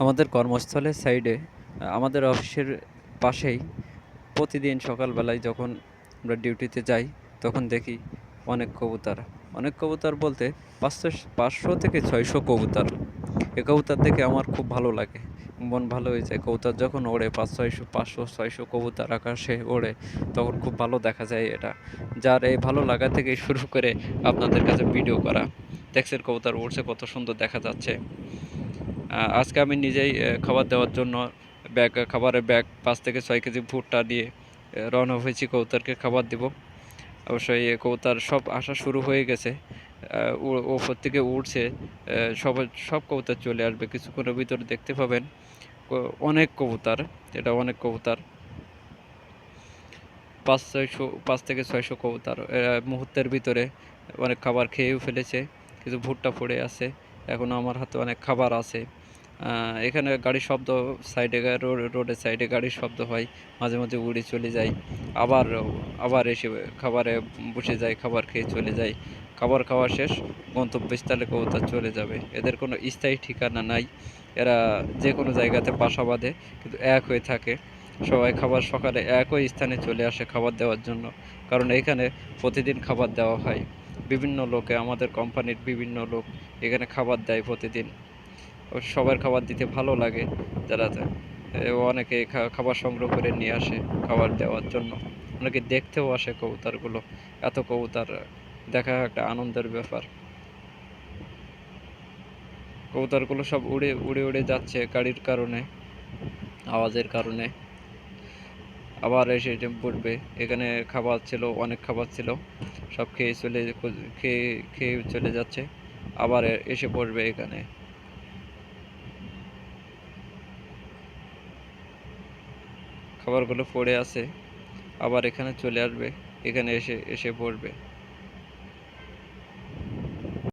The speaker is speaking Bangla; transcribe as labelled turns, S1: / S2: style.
S1: আমাদের কর্মস্থলের সাইডে আমাদের অফিসের পাশেই প্রতিদিন সকালবেলায় যখন আমরা ডিউটিতে যাই, তখন দেখি অনেক কবুতর। অনেক কবুতর বলতে পাঁচশো পাঁচশো থেকে ছয়শো কবুতর। এ কবুতর দেখে আমার খুব ভালো লাগে। মন ভালো হয়ে যায়। কবুতর যখন ওড়ে, পাঁচ ছয়শো, পাঁচশো, ছয়শো কবুতর আকাশে ওড়ে, তখন খুব ভালো দেখা যায় এটা। যার এই ভালো লাগা থেকে শুরু করে আপনাদের কাছে ভিডিও করা। দেখছেন কবুতর উড়ছে, কত সুন্দর দেখা যাচ্ছে। আজকে আমি নিজেই খাবার দেওয়ার জন্য ব্যাগ খাবারের ব্যাগ পাঁচ থেকে ছয় কেজি ভুট্টা নিয়ে রওনা হয়েছি কবুতরকে খাবার দিব। অবশ্যই এ কবুতর সব আসা শুরু হয়ে গেছে। ওপর থেকে আহ, সব সব কবুতর চলে আসবে কিছুক্ষণের ভিতরে দেখতে পাবেন। অনেক কবুতর এটা অনেক কবুতর। পাঁচ ছয়শো পাঁচ থেকে ছয়শো কবুতর মুহূর্তের ভিতরে অনেক খাবার খেয়েও ফেলেছে কিছু ভুট্টা পড়ে আছে এখনও আমার হাতে অনেক খাবার আছে। এখানে গাড়ির শব্দ সাইডে রোডের সাইডে গাড়ির শব্দ হয়। মাঝে মাঝে উড়ে চলে যায়। আবার আবার এসে খাবারে বসে যায়, খাবার খেয়ে চলে যায়। খাবার খাওয়া শেষ, গন্তব্যস্থলে কবুতর চলে যাবে। এদের কোনো স্থায়ী ঠিকানা নাই। এরা যে কোনো জায়গাতে বাসা বাঁধে, কিন্তু এক হয়ে থাকে। সবাই খাবার সকালে একই স্থানে চলে আসে খাবার দেওয়ার জন্য। কারণ এখানে প্রতিদিন খাবার দেওয়া হয়। বিভিন্ন লোকে, আমাদের কোম্পানির বিভিন্ন লোক এখানে খাবার দেয় প্রতিদিন। সবার খাবার দিতে ভালো লাগে যারা অনেকে খাবার সংগ্রহ করে নিয়ে আসে খাবার দেওয়ার জন্য। অনেকে দেখতেও আসে কবুতরগুলো। এত কবুতর, দেখা একটা আনন্দের ব্যাপার। কবুতরগুলো সব উড়ে উড়ে উড়ে যাচ্ছে গাড়ির কারণে, আওয়াজের কারণে। আবার এসে পড়বে, এখানে খাবার ছিল, অনেক খাবার ছিল। সব খেয়ে চলে খেয়ে খেয়ে চলে যাচ্ছে। আবার এসে পড়বে এখানে। খাবারগুলো পড়ে আছে আবার এখানে চলে আসবে এখানে এসে এসে পড়বে।